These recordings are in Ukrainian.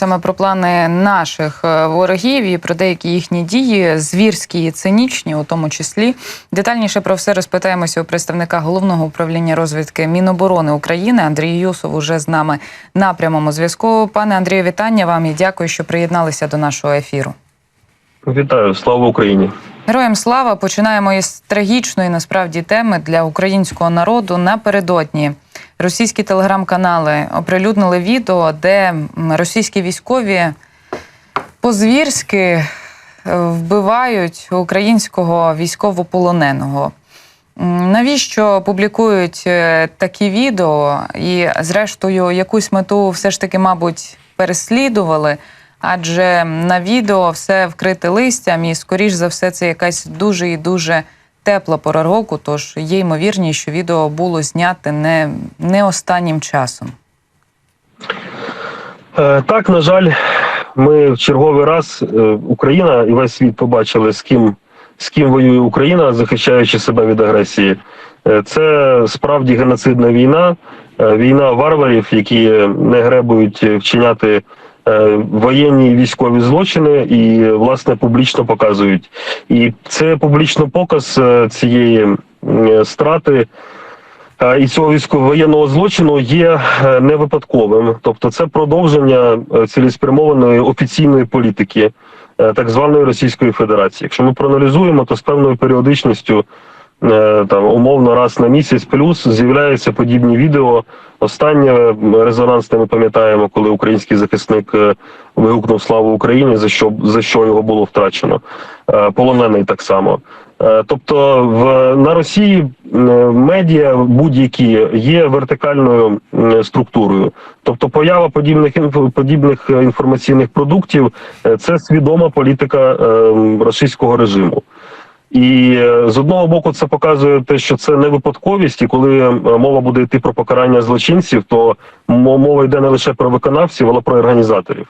Саме про плани наших е, ворогів і про деякі їхні дії, звірські і цинічні, у тому числі. Детальніше про все розпитаємося у представника головного управління розвідки Міноборони України Андрій Юсов уже з нами на прямому зв'язку. Пане Андрію, вітання вам і дякую, що приєдналися до нашого ефіру. Вітаю, слава Україні. Героям слава починаємо із трагічної насправді теми для українського народу напередодні. Російські телеграм-канали оприлюднили відео, де російські військові по-звірськи е, вбивають українського військовополоненого. Навіщо публікують е, такі відео і, зрештою, якусь мету все ж таки, мабуть, переслідували? Адже на відео все вкрите листям, і, скоріш за все, це якась дуже і дуже тепла пора року. Тож є ймовірність, що відео було зняте не, не останнім часом. Е, так, на жаль, ми в черговий раз е, Україна і весь світ побачили, з ким з ким воює Україна, захищаючи себе від агресії. Е, це справді геноцидна війна, війна варварів, які не гребують вчиняти воєнні і військові злочини, і власне публічно показують. І це публічно показ е, цієї страти. Е, І цього військово-воєнного злочину є е, не випадковим, тобто це продовження е, цілеспрямованої офіційної політики е, так званої Російської Федерації. Якщо ми проаналізуємо, то з певною періодичністю, е, там умовно раз на місяць плюс з'являються подібні відео. Останнє м, резонансне ми пам'ятаємо, коли український захисник е, вигукнув славу Україні, за що за що його було втрачено, Е, полонений так само. Е, Тобто в на Росії е, медіа будь-які є вертикальною структурою. Тобто поява подібних подібних е, інформаційних продуктів е, це свідома політика е, російського режиму. І е, з одного боку це показує те, що це не випадковість, і коли е, мова буде йти про покарання злочинців, то мова йде не лише про виконавців, але про організаторів.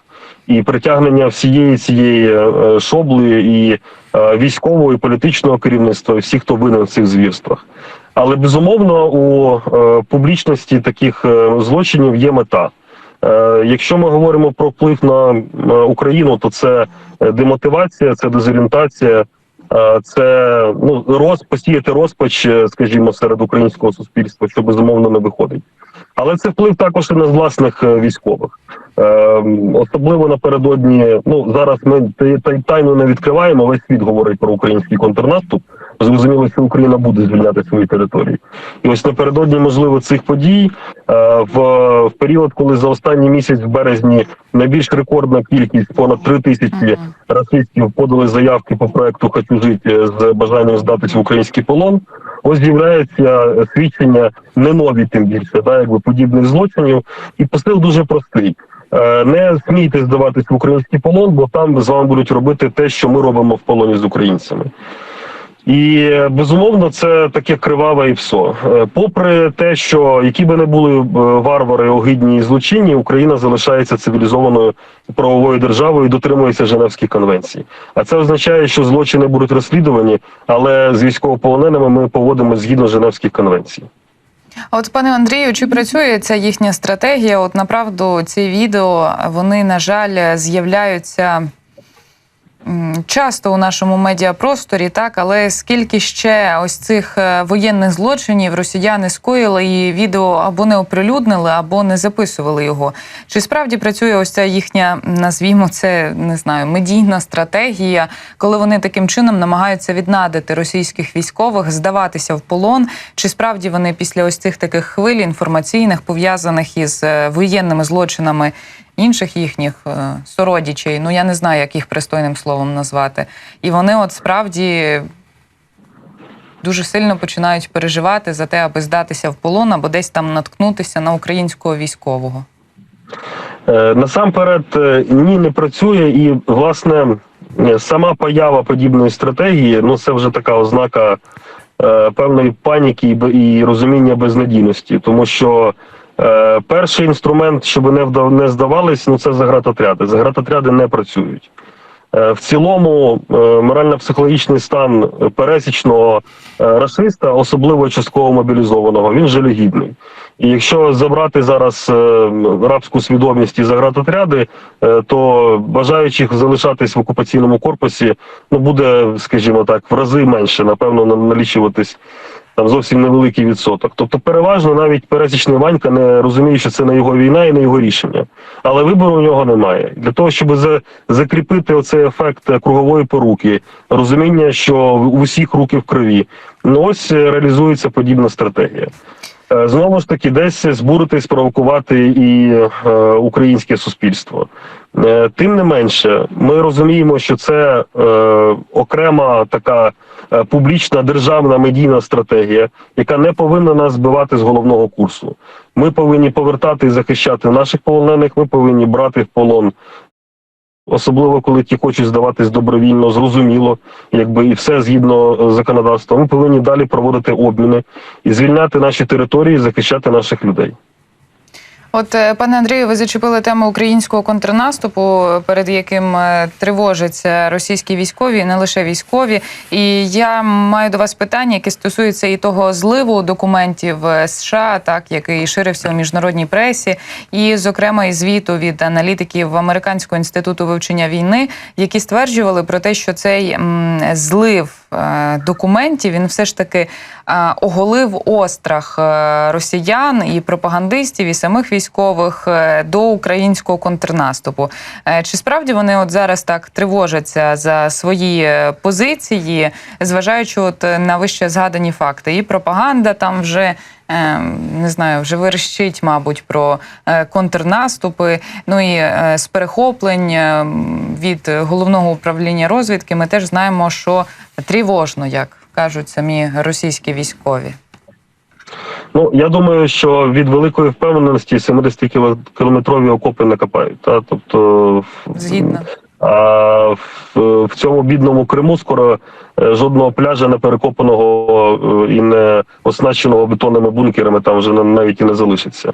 І притягнення всієї цієї е, шобли і військового і політичного керівництва, і всіх, хто винен в цих звірствах. Але безумовно у публічності таких злочинів є мета. Якщо ми говоримо про вплив на Україну, то це демотивація, це дезорієнтація, це ну роз посіяти розпач, е, скажімо, серед українського суспільства, що безумовно не виходить. Але це вплив також і на власних е, військових, е, особливо напередодні. Ну зараз ми тай- тай- тайну не відкриваємо. Весь світ говорить про український контрнаступ. Зрозуміло, що Україна буде звільняти свої території. І ось напередодні, можливо, цих подій е, в, в період, коли за останній місяць в березні найбільш рекордна кількість понад три тисячі расистів подали заявки по проекту Хочу жити з бажанням здатись в український полон. Ось з'являється свідчення не нові, тим більше, да, якби подібних злочинів. І посил дуже простий. Е, Не смійте здаватись в український полон, бо там з вами будуть робити те, що ми робимо в полоні з українцями. І безумовно, це таке криваве і все. Е, Попри те, що які би не були е, варвари, огидні і злочинні, Україна залишається цивілізованою правовою державою і дотримується Женевських конвенцій. А це означає, що злочини будуть розслідувані, але з військовополоненими ми поводимо згідно Женевських конвенцій. А От, пане Андрію, чи працює ця їхня стратегія? От направду ці відео вони, на жаль, з'являються часто у нашому медіапросторі, так але скільки ще ось цих е, воєнних злочинів росіяни скоїли і відео або не оприлюднили, або не записували його? Чи справді працює ось ця їхня, назвімо це не знаю, медійна стратегія, коли вони таким чином намагаються віднадити російських військових, здаватися в полон? Чи справді вони після ось цих таких хвиль інформаційних пов'язаних із е, воєнними злочинами інших їхніх е, сородічей? Ну я не знаю, як їх пристойним словом назвати, і вони от справді. Дуже сильно починають переживати за те, аби здатися в полон або десь там наткнутися на українського військового. Е, Насамперед, е, ні, не працює, і власне сама поява подібної стратегії, ну це вже така ознака певної паніки і розуміння безнадійності, тому що е, перший інструмент, щоб не вдав, не здавались, ну це загратотряди. Загратотряди не працюють. Е, В цілому, е, морально-психологічний стан пересічного расиста, особливо частково мобілізованого, він жалюгідний. І якщо забрати зараз рабську свідомість і заградотряди, е, то бажаючих залишатись в окупаційному корпусі ну буде, скажімо так, в рази менше, напевно, на- налічуватись там зовсім невеликий відсоток. Тобто, переважно навіть пересічний Ванька не розуміє, що це не його війна і не його рішення. Але вибору у нього немає. Для того, щоб за, закріпити оцей ефект кругової поруки, розуміння, що в у всіх руки в крові, ну ось е, реалізується подібна стратегія. Е, Знову ж таки, десь збурити, спровокувати і е, українське суспільство. Е, Тим не менше, ми розуміємо, що це е, окрема така публічна державна медійна стратегія, яка не повинна нас збивати з головного курсу. Ми повинні повертати і захищати наших полонених. Ми повинні брати в полон. Особливо коли ті хочуть здаватись добровільно, зрозуміло, якби і все згідно е, законодавства. Ми повинні далі проводити обміни і звільняти наші території, захищати наших людей. От, е, пане Андрію, ви зачепили тему українського контрнаступу, перед яким е, тривожаться російські військові, не лише військові. І я маю до вас питання, яке стосується і того зливу документів е, США, так який ширився у міжнародній пресі, і, зокрема, і звіту від аналітиків Американського інституту вивчення війни, які стверджували про те, що цей злив документів він все ж таки е, оголив острах е, росіян і пропагандистів, і самих військових е, до українського контрнаступу. Е, Чи справді вони от зараз так тривожаться за свої е, позиції, зважаючи от е, на вище згадані факти? І пропаганда там вже. Е, Не знаю, вже верещить, мабуть, про е, контрнаступи. Ну і е, з перехоплень е, від головного управління розвідки ми теж знаємо, що тривожно, як кажуть самі російські військові. Ну я думаю, що від великої впевненості 70-кілометрові окопи не копають. Та тобто Згідно. А в, в цьому бідному Криму скоро жодного пляжа не перекопаного е, і не оснащеного бетонними бункерами там вже навіть і не залишиться.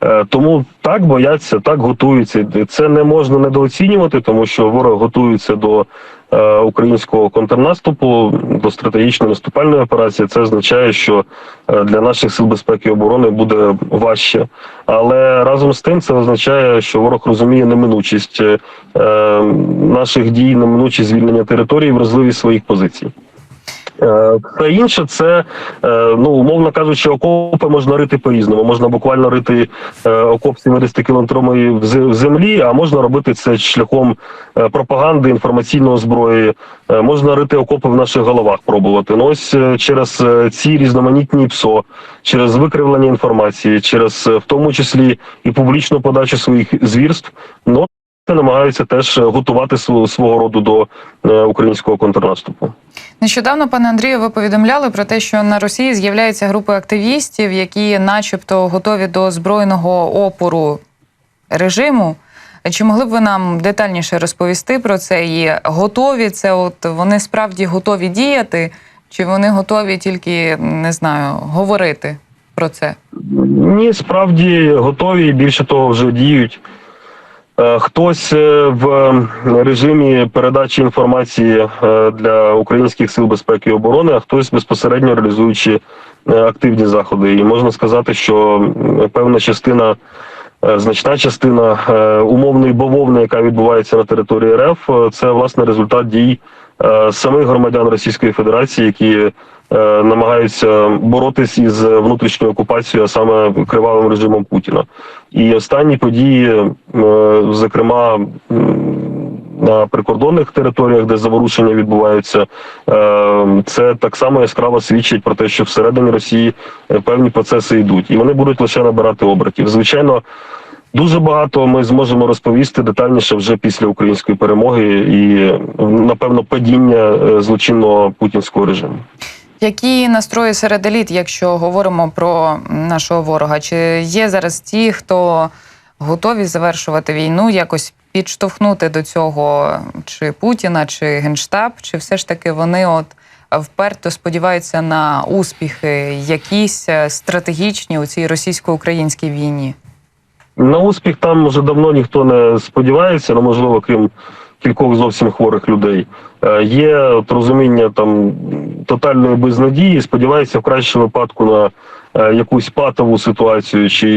Е, Тому так бояться, так готуються. Це не можна недооцінювати, тому що ворог готується до е, українського контрнаступу, до стратегічної наступальної операції. Це означає, що е, для наших сил безпеки і оборони буде важче. Але разом з тим це означає, що ворог розуміє неминучість е, е, наших дій, неминучість звільнення території, вразливість своїх позицій. Е, Та інше, це е, ну умовно кажучи, окопи можна рити по-різному. Можна буквально рити е, окоп 70 кілометрової в землі, а можна робити це шляхом пропаганди, інформаційної зброї. Можна рити окопи в наших головах, пробувати. Ну ось через ці різноманітні ПСО, через викривлення інформації, через в тому числі і публічну подачу своїх звірств. Ну намагаються теж е, готувати свого, свого роду до е, українського контрнаступу. Нещодавно, пане Андрію, ви повідомляли про те, що на Росії з'являються групи активістів, які, начебто, готові до збройного опору режиму. Чи могли б ви нам детальніше розповісти про це? І готові це? От вони справді готові діяти, чи вони готові тільки не знаю говорити про це? Ні, справді готові, більше того, вже діють. Е, Хтось е, в режимі передачі інформації е, для українських сил безпеки і оборони, а хтось безпосередньо реалізуючи активні заходи. І можна сказати, що певна частина, значна частина умовної бавовни, яка відбувається на території РФ, це власне результат дій самих громадян Російської Федерації, які е, намагаються боротись із внутрішньою окупацією, а саме кривавим режимом Путіна. І останні події, е, зокрема на прикордонних територіях, де заворушення відбуваються, е, це так само яскраво свідчить про те, що всередині Росії е, певні процеси йдуть, і вони будуть лише набирати обертів. Звичайно. Дуже багато ми зможемо розповісти детальніше вже після української перемоги і напевно падіння е, злочинного путінського режиму. Які настрої серед еліт, якщо говоримо про нашого ворога? Чи є зараз ті, хто готові завершувати війну, якось підштовхнути до цього чи Путіна, чи Генштаб, чи все ж таки вони от вперто сподіваються на успіхи, якісь е, стратегічні у цій російсько-українській війні? На успіх там вже давно ніхто не сподівається, ну можливо, крім кількох зовсім хворих людей. Е, Є от розуміння там тотальної безнадії. Сподіваюся, в кращому випадку на е, якусь патову ситуацію чи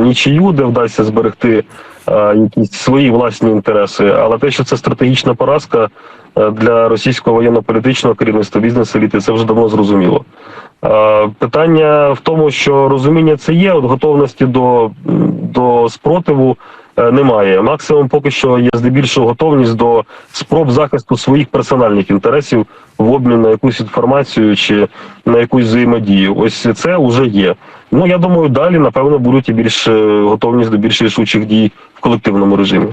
нічию, де вдасться зберегти е, якісь свої власні інтереси. Але те, що це стратегічна поразка для російського воєнно-політичного керівництва бізнес-еліти, це вже давно зрозуміло. Е, Питання в тому, що розуміння це є, от готовності до, до спротиву е, немає. Максимум поки що є здебільшого готовність до спроб захисту своїх персональних інтересів в обмін на якусь інформацію чи на якусь взаємодію. Ось це вже є. Ну я думаю, далі напевно будуть і більш е, готовність до більш рішучих дій в колективному режимі.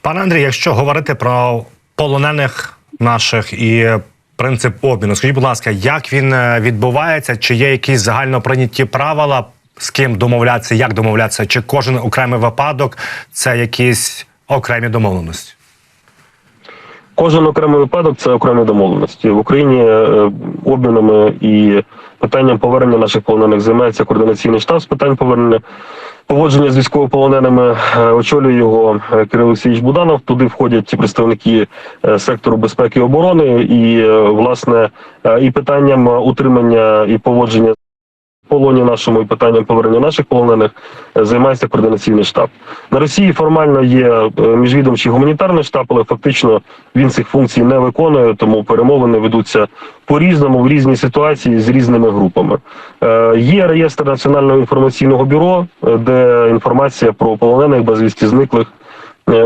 Пане Андрій, якщо говорити про полонених наших і принцип обміну, скажіть, будь ласка, як він е, відбувається? Чи є якісь загально прийняті правила, з ким домовлятися, як домовлятися? Чи кожен окремий випадок це якісь окремі домовленості? Кожен окремий випадок це окремі домовленості в Україні. е, Обмінами і питанням повернення наших полонених займається координаційний штаб з питань повернення. Поводження з військовополоненими е, очолює його е, Кирило Олексійович Буданов. Туди входять представники е, сектору безпеки і оборони, і власне і питанням утримання і поводження полоні нашому і питанням повернення наших полонених е, займається координаційний штаб. На Росії формально є е, міжвідомчий гуманітарний штаб, але фактично він цих функцій не виконує, тому перемовини ведуться по-різному в різні ситуації з різними групами. Е, Є реєстр національного інформаційного бюро, де інформація про полонених безвісті зниклих.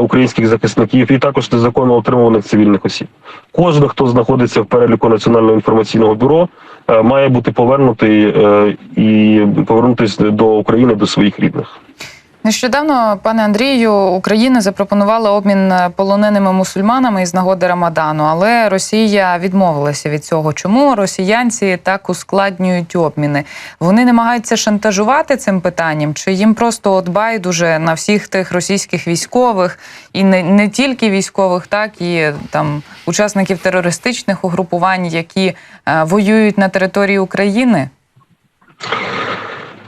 Українських захисників і також незаконно утримуваних цивільних осіб. Кожен, хто знаходиться в переліку національного інформаційного бюро, має бути повернутий е, і повернутися до України до своїх рідних. Нещодавно, пане Андрію, Україна запропонувала обмін полоненими мусульманами із нагоди Рамадану, але Росія відмовилася від цього. Чому росіянці так ускладнюють обміни? Вони намагаються шантажувати цим питанням, чи їм просто от байдуже на всіх тих російських військових і не, не тільки військових, так і там учасників терористичних угрупувань, які е, воюють на території України?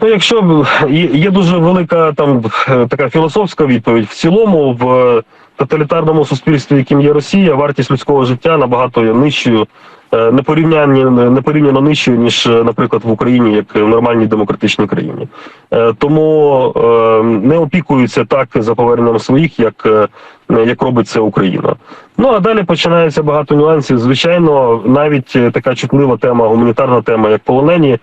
Ну, якщо є, дуже велика там е, така філософська відповідь, в цілому в е, тоталітарному суспільстві, яким є Росія, вартість людського життя набагато нижчою, е, непорівняння непорівняно нижчою, ніж, наприклад, в Україні, як в нормальній демократичній країні. Тому не опікуються так за поверненням своїх, як, як робить це Україна. Ну а далі починається багато нюансів. Звичайно, навіть така чутлива тема, гуманітарна тема, як полонені.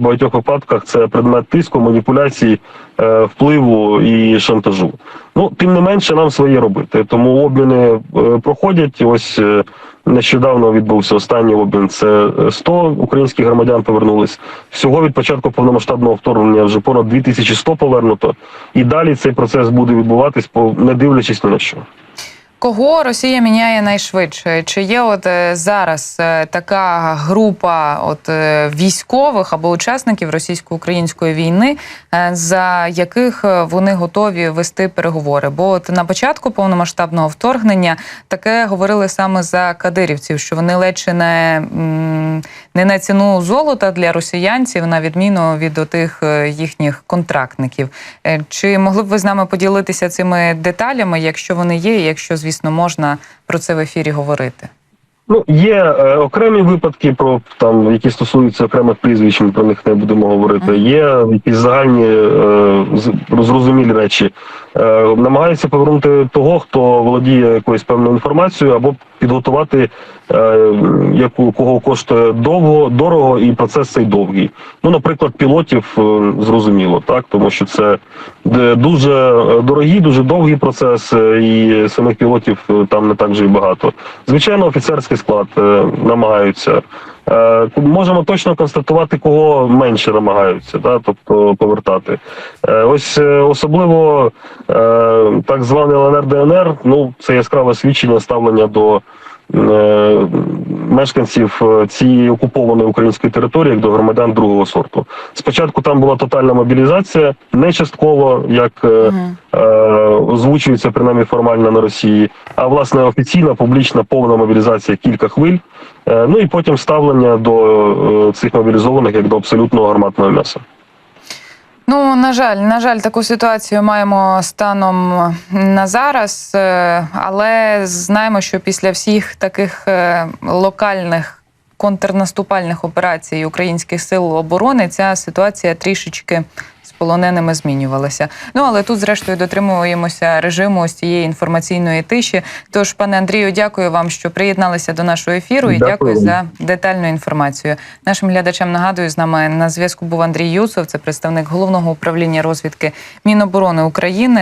Багатьох випадках це предмет тиску, маніпуляцій, е, впливу і шантажу. Ну тим не менше, нам своє робити. Тому обміни е, проходять. Ось е, нещодавно відбувся останній обмін. Це е, 100 українських громадян повернулись. Всього від початку повномасштабного вторгнення вже понад 2100 повернуто. І далі цей процес буде відбуватись, не дивлячись на що. Кого Росія міняє найшвидше? Чи є от е, зараз е, така група от е, військових або учасників російсько-української війни, за яких вони готові вести переговори? Бо от на початку повномасштабного вторгнення таке говорили саме за кадирівців, що вони ледь чи не, не на ціну золота для росіянців, на відміну від отих е, їхніх контрактників. Чи могли б ви з нами поділитися цими деталями, якщо вони є, якщо, звісно, можна про це в ефірі говорити? Ну, є е, окремі випадки, про там, які стосуються окремих прізвищ, ми про них не будемо говорити. Є якісь загальні е, зрозумілі речі. Е, намагаються повернути того, хто володіє якоюсь певною інформацією, або підготувати яку кого коштує довго, дорого, і процес цей довгий. Ну, наприклад, пілотів е, зрозуміло, так тому що це дуже е, дорогий, дуже довгий процес, е, і самих пілотів е, там не так вже й багато. Звичайно, офіцерський склад е, намагаються. Е, Можемо точно констатувати, кого менше намагаються, да, тобто повертати. Е, Ось е, особливо е, так званий ЛНР ДНР, ну це яскраве свідчення ставлення до е, мешканців е, цієї окупованої української території як до громадян другого сорту. Спочатку там була тотальна мобілізація, не частково, як е, е, озвучується принаймні формально на Росії, а власне офіційна публічна повна мобілізація кілька хвиль. Е, ну і потім ставлення до е, цих мобілізованих як до абсолютного гарматного м'яса. Ну, на жаль, на жаль, таку ситуацію маємо станом на зараз, е, але знаємо, що після всіх таких е, локальних контрнаступальних операцій українських сил оборони ця ситуація трішечки з полоненими змінювалася. Ну але тут, зрештою, дотримуємося режиму ось цієї інформаційної тиші. Тож, пане Андрію, дякую вам, що приєдналися до нашого ефіру, і Дякую дякую за детальну інформацію. Нашим глядачам нагадую, з нами на зв'язку був Андрій Юсов, це представник головного управління розвідки Міноборони України.